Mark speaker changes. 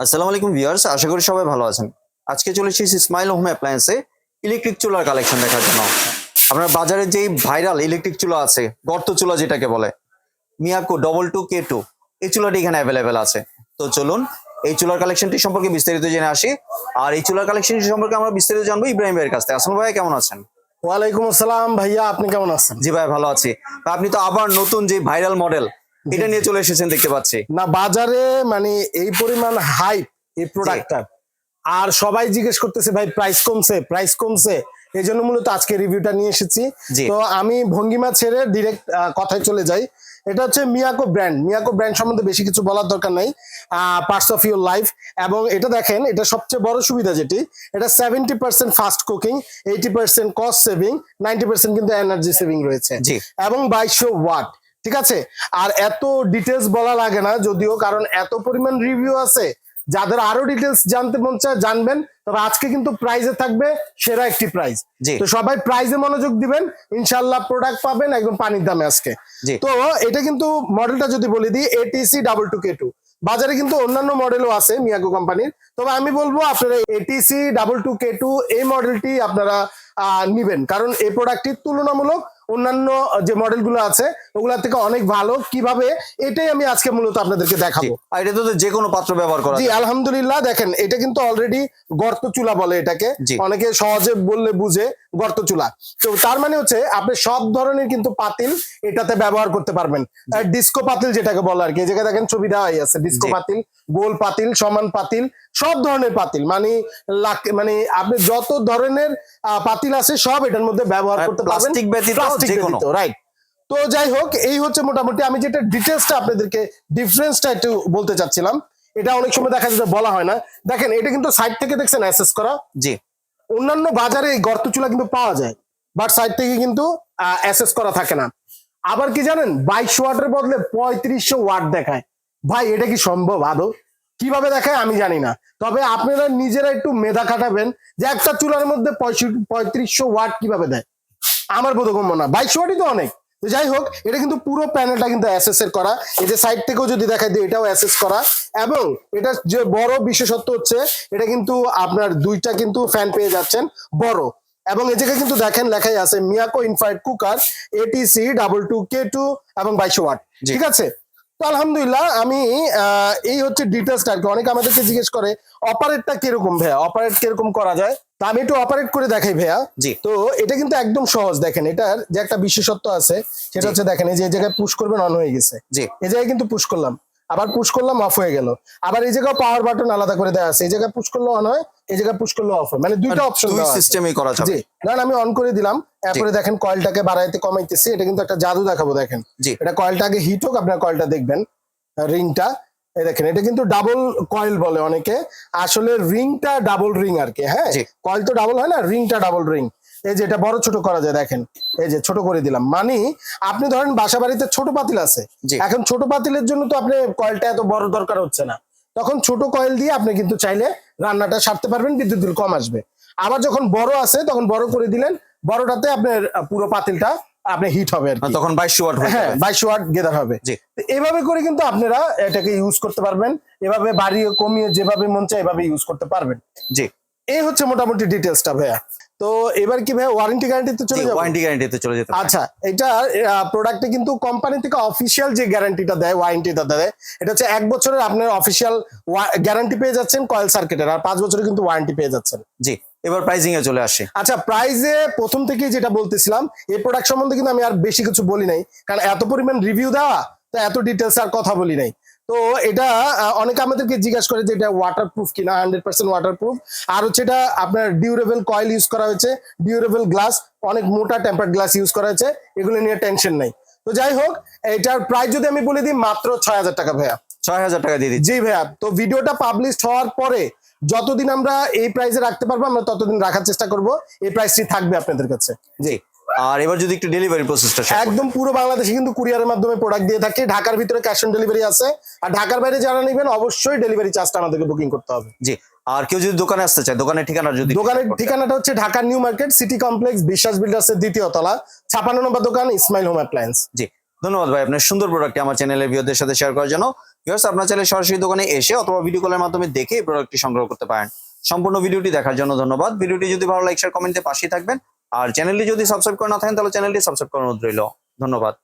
Speaker 1: আসসালামু আলাইকুম ভিউয়ার্স আশা করি সবাই ভালো আছেন। আজকে চলে এসেছি স্মাইল হোম অ্যাপ্লায়েন্সে ইলেকট্রিক চুলার কালেকশন দেখার জন্য। আপনার বাজারে যেই ভাইরাল ইলেকট্রিক চুলা আছে গর্ত চুলা যেটাকে বলে Miyako double two K two এই চুলাটি এখানে অ্যাভেলেবেল আছে। তো চলুন এই চুলার কালেকশনটি সম্পর্কে বিস্তারিত জেনে আসি। আর এই চুলার কালেকশনটি সম্পর্কে আমরা বিস্তারিত জানব ইব্রাহিম ভাইয়ের কাছ থেকে। আসলাম ভাই কেমন আছেন?
Speaker 2: ওয়ালাইকুম আসসালাম ভাইয়া আপনি কেমন আছেন?
Speaker 1: জি ভাই ভালো আছি। আপনি তো আবার নতুন যে ভাইরাল মডেল এটা নিয়ে চলে এসেছেন দেখতে পাচ্ছি।
Speaker 2: না বাজারে মানে এই পরিমাণ হাইপ এই প্রোডাক্টটার আর সবাই জিজ্ঞেস করতেছে ভাই প্রাইস কমছে প্রাইস কমছে? এই জন্য মূলত আজকে রিভিউটা নিয়ে এসেছি। তো আমি ভঙ্গিমা ছেড়ে ডিরেক্ট কথায় চলে যাই। এটা হচ্ছে মিয়াকো ব্র্যান্ড মিয়াকো ব্র্যান্ড সম্বন্ধে বেশি কিছু বলার দরকার নাই। পার্টস অফ ইউর লাইফ এবং এটা দেখেন এটা সবচেয়ে বড় সুবিধা যেটি এটা seventy percent fast cooking eighty percent cost saving ninety percent কিন্তু এনার্জি সেভিং রয়েছে। এবং বাইশশো ওয়াট ঠিক আছে? আর এত ডিটেলস বলা লাগে না যদিও কারণ এত পরিমাণ রিভিউ আছে। যাদের আরও ডিটেলস জানতে মন চায় জানবেন তবে আজকে কিন্তু প্রাইজে থাকবে সেরা একটি প্রাইজ তো সবাই প্রাইজে মনোযোগ দিবেন ইনশাল্লাহ প্রোডাক্ট পাবেন একদম পানির দামে আজকে। তো এটা কিন্তু মডেলটা যদি বলে দিই ATC double two K two বাজারে কিন্তু অন্যান্য মডেলও আছে মিয়াগো কোম্পানির। তবে আমি বলব আপনারা ATC double two K two এই মডেলটি আপনারা আহ, নিবেন। কারণ এই প্রোডাক্টটি তুলনামূলক অন্যান্য যে মডেলগুলো আছে ওগুলা থেকে অনেক ভালো। কীভাবে? এটাই আমি আজকে মূলত আপনাদেরকে দেখাবো।
Speaker 1: আর এটা তো যে কোনো পাত্র ব্যবহার করা
Speaker 2: জি আলহামদুলিল্লাহ দেখেন এটা কিন্তু অলরেডি গর্ত চুলা বলে এটাকে। অনেকে সহজে বললে বুঝে গর্ত চুলা। তো তার মানে হচ্ছে আপনি সব ধরনের কিন্তু পাতিল এটাতে ব্যবহার করতে পারবেন। ডিস্কো পাতিল যেটাকে বলে আর কি এই জায়গায় দেখেন ছবি দেওয়াই আছে। ডিস্কো পাতিল গোল পাতিল সমান পাতিল সব ধরনের পাতিল। মানে মানে আপনি যত ধরনের আহ, পাতিল আছে সব এটার মধ্যে ব্যবহার করতে পারবেন।
Speaker 1: plastic ব্যতীত
Speaker 2: Plastic ব্যতীত, রাইট তো যাই হোক এই হচ্ছে মোটামুটি আমি যেটা ডিটেলসটা আপনাদেরকে ডিফারেন্সটা একটু বলতে চাচ্ছিলাম। এটা অনেক সময় দেখা যায় বলা হয় না। দেখেন এটা কিন্তু সাইড থেকে দেখছেন অ্যাসেস করা।
Speaker 1: জি।
Speaker 2: অন্যান্য বাজারে এই গর্ত চুলা কিন্তু পাওয়া যায় বাট সাইড থেকে কিন্তু অ্যাসেস করা থাকে না। আবার কি জানেন বাইশশো ওয়াটের বদলে পঁয়ত্রিশশো ওয়াট দেখায়। ভাই এটা কি সম্ভব আদৌ? কীভাবে দেখায় আমি জানি না। তবে আপনারা নিজেরা একটু মেধা খাটাবেন যে একটা চুলার মধ্যে পঁয়ত্রিশশো ওয়াট কীভাবে দেয়। আমার বোধগম্য না। বাইশশো ওয়াটই তো অনেক। তো যাই হোক এটা কিন্তু পুরো প্যানেলটা কিন্তু অ্যাসেস এর করা। এই যে সাইড থেকেও যদি দেখাই দিই এটাও অ্যাসেস করা। এবং এটা যে বড় বিশেষত্ব হচ্ছে এটা কিন্তু আপনার দুইটা কিন্তু ফ্যান পেয়ে যাচ্ছেন বড়। এবং এই জায়গায় কিন্তু দেখেন লেখাই আছে Miyako infrared cooker ATC double two K two এবং বাইশো ওয়াট ঠিক আছে? তো আলহামদুলিল্লাহ আমি আহ, এই হচ্ছে ডিটেলসটা আর কি। অনেকে আমাদেরকে জিজ্ঞেস করে অপারেটটা কীরকম ভাইয়া? অপারেট কীরকম করা যায়? তা আমি একটু অপারেট করে দেখাই ভাইয়া।
Speaker 1: জি।
Speaker 2: তো এটা কিন্তু একদম সহজ দেখেন এটার যে একটা বিশেষত্ব আছে সেটা হচ্ছে দেখেন এই যে এই জায়গায় পুশ করবেন অন হয়ে গেছে।
Speaker 1: জি।
Speaker 2: এই জায়গায় কিন্তু পুশ করলাম। আবার পুশ করলাম অফ হয়ে গেল। আবার এই জায়গায় পাওয়ার বাটন আলাদা করে দেওয়া আছে। এই জায়গায় পুশ করলে অন হয় এই জায়গায় পুশ করলে অফ হয়। মানে দুইটা অপশন
Speaker 1: দুই সিস্টেমই করা যাবে।
Speaker 2: জি। না আমি অন করে দিলাম তারপরে দেখেন কয়েলটাকে বাড়াইতে কমাইতেছি। এটা কিন্তু একটা জাদু দেখাবো দেখেন।
Speaker 1: জি।
Speaker 2: এটা কয়েলটা আগে হিট হোক আপনার কয়েলটা দেখবেন রিংটা এই দেখেন এটা কিন্তু ডাবল কয়েল বলে অনেকে। আসলে রিংটা ডাবল রিং আর কি হ্যাঁ? কয়েল তো ডাবল হয় না রিংটা ডাবল রিং এই যে এটা বড় ছোট করা যায় দেখেন। এই যে ছোট করে দিলাম। মানে আপনি ধরেন বাসা বাড়িতে ছোট পাতিল আছে। এখন ছোট পাতিলের জন্য তো আপনি কয়েলটা এত বড় দরকার হচ্ছে না। তখন ছোট কয়েল দিয়ে আপনি কিন্তু চাইলে রান্নাটা সারতে পারবেন বিদ্যুৎ বিল কম আসবে। আবার যখন বড় আছে তখন বড় করে দিলেন। বড়টাতে আপনার পুরো পাতিলটা আপনি হিট হবে আর
Speaker 1: তখন বাইশশো ওয়াট হয়ে
Speaker 2: বাইশ ওয়াট গেদার হবে। এভাবে করে কিন্তু আপনারা এটাকে ইউজ করতে পারবেন। এভাবে বাড়িয়ে কমিয়ে যেভাবে মন চায় এভাবে ইউজ করতে পারবেন।
Speaker 1: জি।
Speaker 2: এই হচ্ছে মোটামুটি ডিটেলসটা ভাইয়া। তো এবার কি ভাইয়া ওয়ারেন্টি গ্যারান্টিতে চলে যাবে?
Speaker 1: ওয়ারেন্টি গ্যারান্টিতে চলে যেতে
Speaker 2: আচ্ছা এটা প্রোডাক্টে কিন্তু কোম্পানি থেকে অফিসিয়াল যে গ্যারান্টিটা দেয় ওয়ারেন্টিটা দেয় এটা হচ্ছে এক বছরের আপনার অফিসিয়াল গ্যারান্টি পেয়ে যাচ্ছেন কয়েল সার্কিটের আর পাঁচ বছরের কিন্তু ওয়ারেন্টি পেয়ে যাচ্ছেন।
Speaker 1: জি। এবার প্রাইজিং এ চলে আসে।
Speaker 2: আচ্ছা প্রাইজে প্রথম থেকেই যেটা বলতেছিলাম এই প্রোডাক্ট সম্বন্ধে কিন্তু আমি আর বেশি কিছু বলি নাই। কারণ এত পরিমাণ রিভিউ দেওয়া তো এত ডিটেলস আর কথা বলি নাই। তো এটা অনেকে আমাদেরকে জিজ্ঞাসা করে যে এটা ওয়াটার প্রুফ কিনা হান্ড্রেড পার্সেন্ট ওয়াটার প্রুফ আর হচ্ছে এটা আপনার ডিউরেবল কয়েল ইউজ করা হয়েছে ডিউরেবল গ্লাস অনেক মোটা টেম্পার গ্লাস ইউজ করা হয়েছে এগুলো নিয়ে টেনশন নাই। তো যাই হোক এটার প্রাইস যদি আমি বলে দিই মাত্র ছয় হাজার টাকা ভাইয়া।
Speaker 1: ছয় হাজার টাকা দিয়ে দিই
Speaker 2: জি ভাইয়া তো ভিডিওটা পাবলিশ হওয়ার পরে যতদিন আমরা এই প্রাইসে রাখতে পারব আমরা ততদিন রাখার চেষ্টা করব। এই প্রাইসটি থাকবে আপনাদের কাছে।
Speaker 1: জি। আর এবার যদি একটু ডেলিভারি প্রসেসটা
Speaker 2: একদম পুরো বাংলাদেশে কিন্তু কুরিয়ারের মাধ্যমে প্রোডাক্ট দিয়ে থাকি। ঢাকার ভিতরে ক্যাশ অন ডেলিভারি আছে। আর ঢাকার বাইরে যারা নেবেন অবশ্যই ডেলিভারি চার্জটা আমাদেরকে বুকিং করতে হবে।
Speaker 1: জি। আর কেউ যদি দোকানে আসতে চায় দোকানের ঠিকানা যদি
Speaker 2: দোকানের ঠিকানাটা হচ্ছে Dhaka New Market City Complex Biswas Builders এর দ্বিতীয় তলা ছাপান্ন নম্বর দোকান ইসমাইল হোম অ্যাপ্লায়েন্স
Speaker 1: জি। ধন্যবাদ ভাই আপনার সুন্দর প্রোডাক্টটি আমার চ্যানেলের ভিউদের সাথে শেয়ার করার জন্য। ভিউয়ার্স আপনার চাইলে সরাসরি দোকানে এসে অথবা ভিডিও কলের মাধ্যমে দেখে এই প্রোডাক্টটি সংগ্রহ করতে পারেন। সম্পূর্ণ ভিডিওটি দেখার জন্য ধন্যবাদ। ভিডিওটি যদি ভালো লাইক শেয়ার কমেন্টে পাশেই থাকবেন। আর চ্যানেলটি যদি সাবস্ক্রাইব করে না থাকেন, তাহলে চ্যানেলটি সাবস্ক্রাইব করানো রইল। ধন্যবাদ।